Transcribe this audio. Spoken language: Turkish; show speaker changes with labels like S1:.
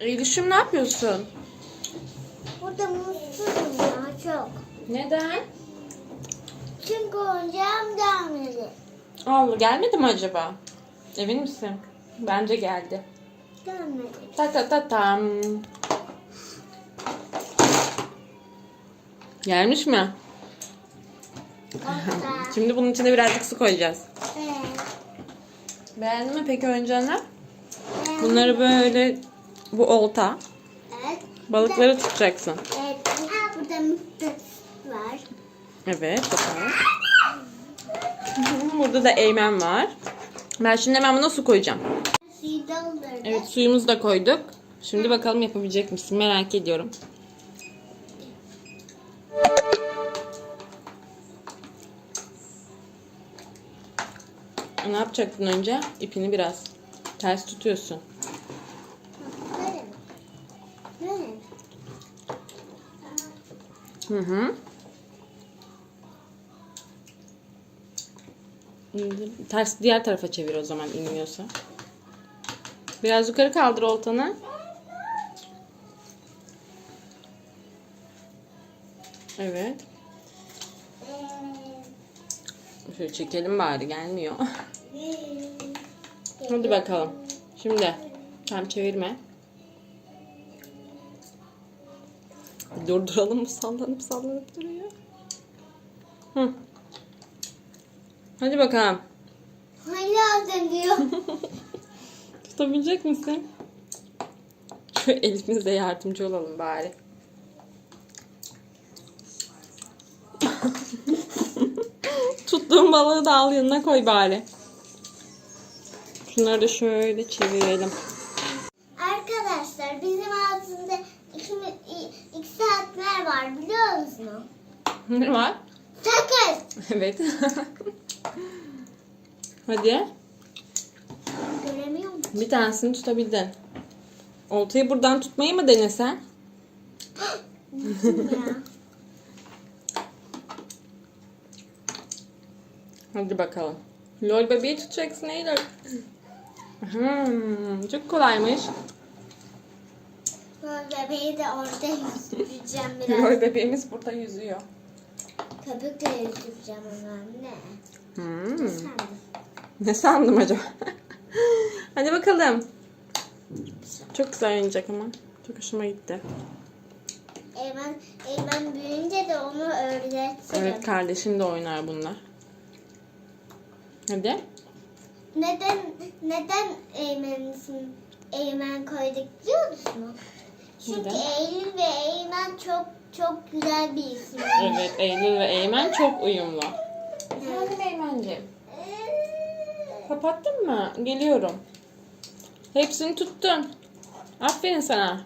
S1: Eylül'üm ne yapıyorsun?
S2: Burada mutsuzum ya çok.
S1: Neden?
S2: Çünkü oyuncağım gelmedi.
S1: Allah gelmedi mi acaba? Emin misin? Bence geldi.
S2: Gelmedi.
S1: Ta ta ta tam. Gelmiş mi?
S2: Orada.
S1: Şimdi bunun içine birazcık su koyacağız.
S2: Evet.
S1: Beğendin mi peki oyuncağını? Bunları böyle bu olta.
S2: Evet.
S1: Balıkları tutacaksın.
S2: Evet. Burada mısır var.
S1: Evet bakalım. Burada da eğmen var. Ben şimdi hemen buna su koyacağım.
S2: Suyu doldurdu.
S1: Evet suyumuzu da koyduk. Şimdi bakalım yapabilecek misin? Merak ediyorum. Ne yapacaktın önce? İpini biraz ters tutuyorsun. Hı hı. Ters diğer tarafa çevir o zaman inmiyorsa. Biraz yukarı kaldır oltanı. Evet. Şöyle çekelim bari gelmiyor. Hadi bakalım. Şimdi tam çevirme. Durduralım mı? Sallanıp sallanıp duruyor. Hı. Hadi bakalım.
S2: Hala dönüyor.
S1: Tutabilecek misin? Şu elimizle yardımcı olalım bari. Tuttuğum balığı da al yanına koy bari. Şunları da şöyle çevirelim.
S2: Var biliyor musunuz?
S1: Ne var?
S2: Sakız.
S1: Evet. Hadi.
S2: Göremiyor musun?
S1: Bir tanesini tutabildin. Oltayı buradan tutmayı mı denesen? Hadi bakalım. Lol bebeği tutacaksın Eylül. Hmm, çok kolaymış.
S2: Bu bebeği de orada yüzdüreceğim biraz.
S1: Lol bebeğimiz burada yüzüyor.
S2: Köpükle yüzdüreceğim onu anne.
S1: Hmm.
S2: Sen de.
S1: Ne sandım acaba? Hadi bakalım. Çok güzel oynayacak ama. Çok hoşuma gitti.
S2: Eymen, Eymen büyüyünce de onu öğretirim.
S1: Evet kardeşim de oynar bunlar. Hadi.
S2: Neden neden Eymen'in Eymen koyduk biliyor musun? Çünkü
S1: Neden?
S2: Eylül ve Eymen çok çok güzel bir isim.
S1: Evet Eylül ve Eymen çok uyumlu. Efendim Eymen'ciğim. Kapattın mı? Geliyorum. Hepsini tuttun. Aferin sana.